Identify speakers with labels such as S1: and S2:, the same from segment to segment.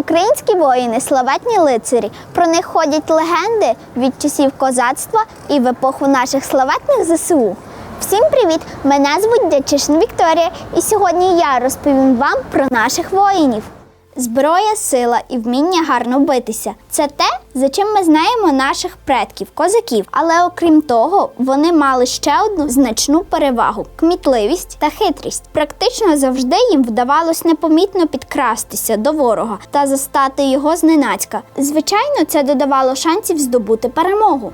S1: Українські воїни славетні лицарі. Про них ходять легенди від часів козацтва і в епоху наших славетних ЗСУ. Всім привіт! Мене звуть Дячишин Вікторія, і сьогодні я розповім вам про наших воїнів. Зброя, сила і вміння гарно битися це те, за чим ми знаємо наших предків, козаків. Але окрім того, вони мали ще одну значну перевагу кмітливість та хитрість. Практично завжди їм вдавалось непомітно підкрастися до ворога та застати його зненацька. Звичайно, це додавало шансів здобути перемогу.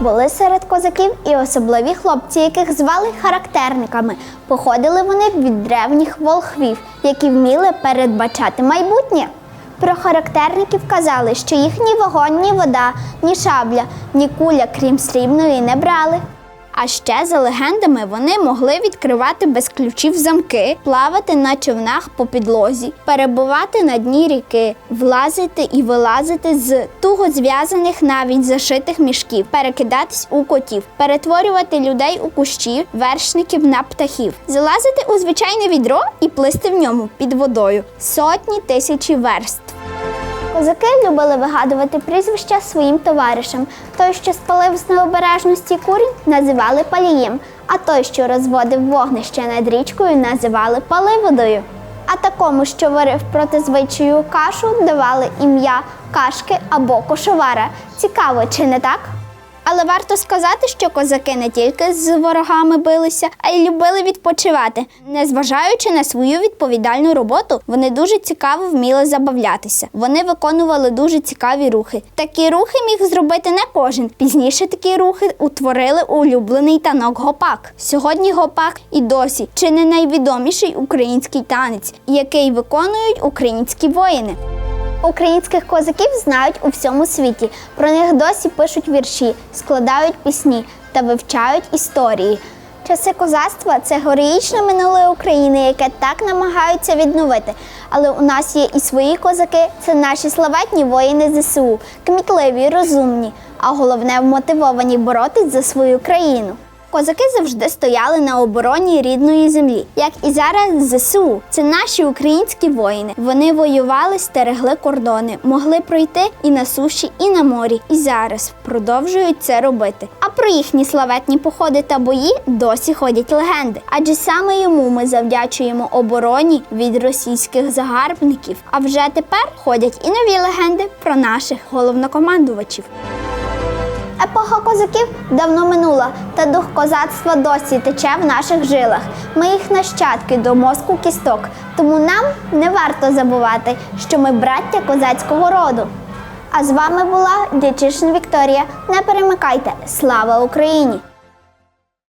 S1: Були серед козаків і особливі хлопці, яких звали характерниками. Походили вони від древніх волхвів, які вміли передбачати майбутнє. Про характерників казали, що їхні вогонь, ні вода, ні шабля, ні куля, крім срібної, не брали. А ще за легендами вони могли відкривати без ключів замки, плавати на човнах по підлозі, перебувати на дні ріки, влазити і вилазити з туго зв'язаних навіть зашитих мішків, перекидатись у котів, перетворювати людей у кущі, вершників на птахів, залазити у звичайне відро і плисти в ньому під водою сотні тисячі верст. Козаки любили вигадувати прізвища своїм товаришам. Той, що спалив з необережності курінь, називали палієм, а той, що розводив вогнище над річкою, називали паливодою. А такому, що варив проти звичаю кашу, давали ім'я кашки або кошовара. Цікаво, чи не так? Але варто сказати, що козаки не тільки з ворогами билися, а й любили відпочивати. Незважаючи на свою відповідальну роботу, вони дуже цікаво вміли забавлятися. Вони виконували дуже цікаві рухи. Такі рухи міг зробити не кожен. Пізніше такі рухи утворили улюблений танок гопак. Сьогодні гопак і досі чи не найвідоміший український танець, який виконують українські воїни. Українських козаків знають у всьому світі. Про них досі пишуть вірші, складають пісні та вивчають історії. Часи козацтва це героїчне минуле України, яке так намагаються відновити. Але у нас є і свої козаки, це наші славетні воїни ЗСУ, кмітливі, розумні, а головне вмотивовані боротись за свою країну. Козаки завжди стояли на обороні рідної землі, як і зараз ЗСУ. Це наші українські воїни. Вони воювали, стерегли кордони, могли пройти і на суші, і на морі. І зараз продовжують це робити. А про їхні славетні походи та бої досі ходять легенди. Адже саме йому ми завдячуємо обороні від російських загарбників. А вже тепер ходять і нові легенди про наших головнокомандувачів. Епоха козаків давно минула, та дух козацтва досі тече в наших жилах. Ми їх нащадки до мозку кісток. Тому нам не варто забувати, що ми браття козацького роду. А з вами була Дячишин Вікторія. Не перемикайте! Слава Україні!